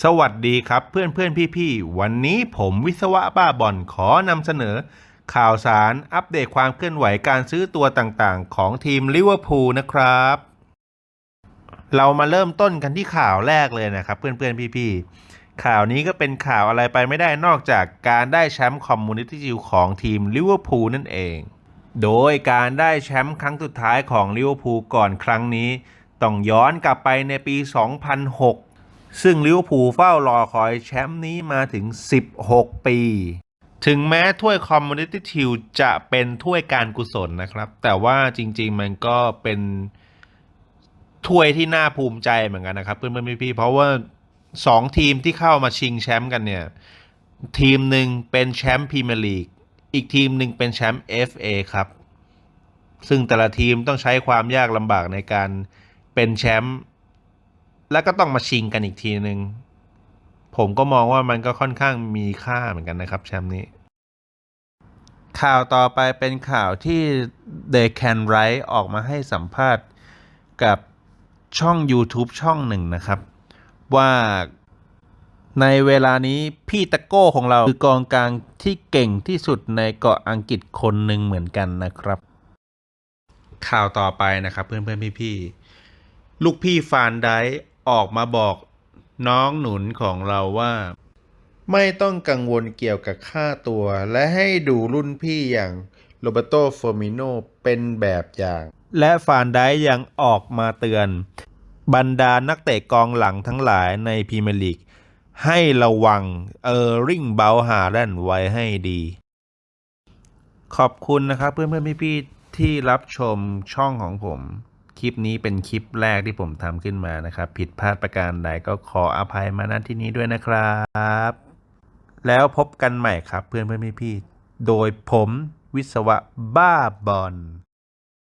สวัสดีครับเพื่อนเพื่อนพี่พี่ๆวันนี้ผมวิศวะบ้าบอลขอนำเสนอ ข่าวสารอัปเดตความเคลื่อนไหวการซื้อตัวต่างๆ ของทีมลิเวอร์พูลนะครับ เรามาเริ่มต้นกันที่ข่าวแรกเลยนะครับ เพื่อนเพื่อนพี่พี่ๆข่าวนี้ก็เป็นข่าวอะไรไปไม่ได้นอกจากการได้แชมป์คอมมูนิตี้ชิลของทีมลิเวอร์พูลนั่นเอง โดยการได้แชมป์ครั้งสุดท้ายของลิเวอร์พูลก่อนครั้งนี้ ต้องย้อนกลับไปในปี 2006 ซึ่งลิเวอร์พูลเฝ้ารอคอยแชมป์นี้มาถึง 16 ปี ถึงแม้ถ้วยคอมมูนิตี้ชิลจะเป็นถ้วยการกุศลนะครับ แต่ว่าจริง ๆ มันก็เป็นถ้วยที่น่าภูมิใจเหมือนกันนะครับ เพื่อนๆพี่ๆเพราะว่า 2 ทีมที่เข้ามาชิงแชมป์กันเนี่ย ทีมหนึ่งเป็นแชมป์พรีเมียร์ลีกอีกทีมหนึ่งเป็นแชมป์ FA ครับ ซึ่งแต่ละทีมต้องใช้ความยากลำบากในการเป็นแชมป์ แล้วก็ต้องมาชิงกันอีกทีหนึ่งผมก็มองว่ามันก็ค่อนข้างมีค่าเหมือนกันนะครับแชมป์นี้ ข่าวต่อไปเป็นข่าวที่ They Can Write ออกมาให้สัมภาษณ์กับช่อง YouTube ช่องหนึ่งนะครับ ว่าในเวลานี้พี่ตะโก้ของเราคือกองกลางที่เก่งที่สุดในเกาะอังกฤษคนหนึ่งเหมือนกันนะครับ ข่าวต่อไปนะครับเพื่อนเพื่อนพี่พี่ๆลูกพี่ฟานไดค์ ออกมาบอกน้องหนุนของเราว่า ไม่ต้องกังวลเกี่ยวกับค่าตัว และให้ดูรุ่นพี่อย่างโรเบโตเฟอร์มิโนเป็นแบบอย่าง และฟานไดค์ยังออกมาเตือน บรรดานักเตะกองหลังทั้งหลายในพรีเมียร์ลีกให้ระวังเออร์ริงเบลฮาแลนด์ไว้ให้ดี ขอบคุณนะครับเพื่อนเพื่อนพี่พี่ๆที่รับชมช่องของผม คลิปนี้เป็นคลิปแรกที่ผมทำขึ้นมานะครับ ผิดพลาดประการใดก็ขออภัยมาณที่นี้ด้วยนะครับ แล้วพบกันใหม่ครับเพื่อนเพื่อนพี่พี่โดยผมวิศวะบ้าบอล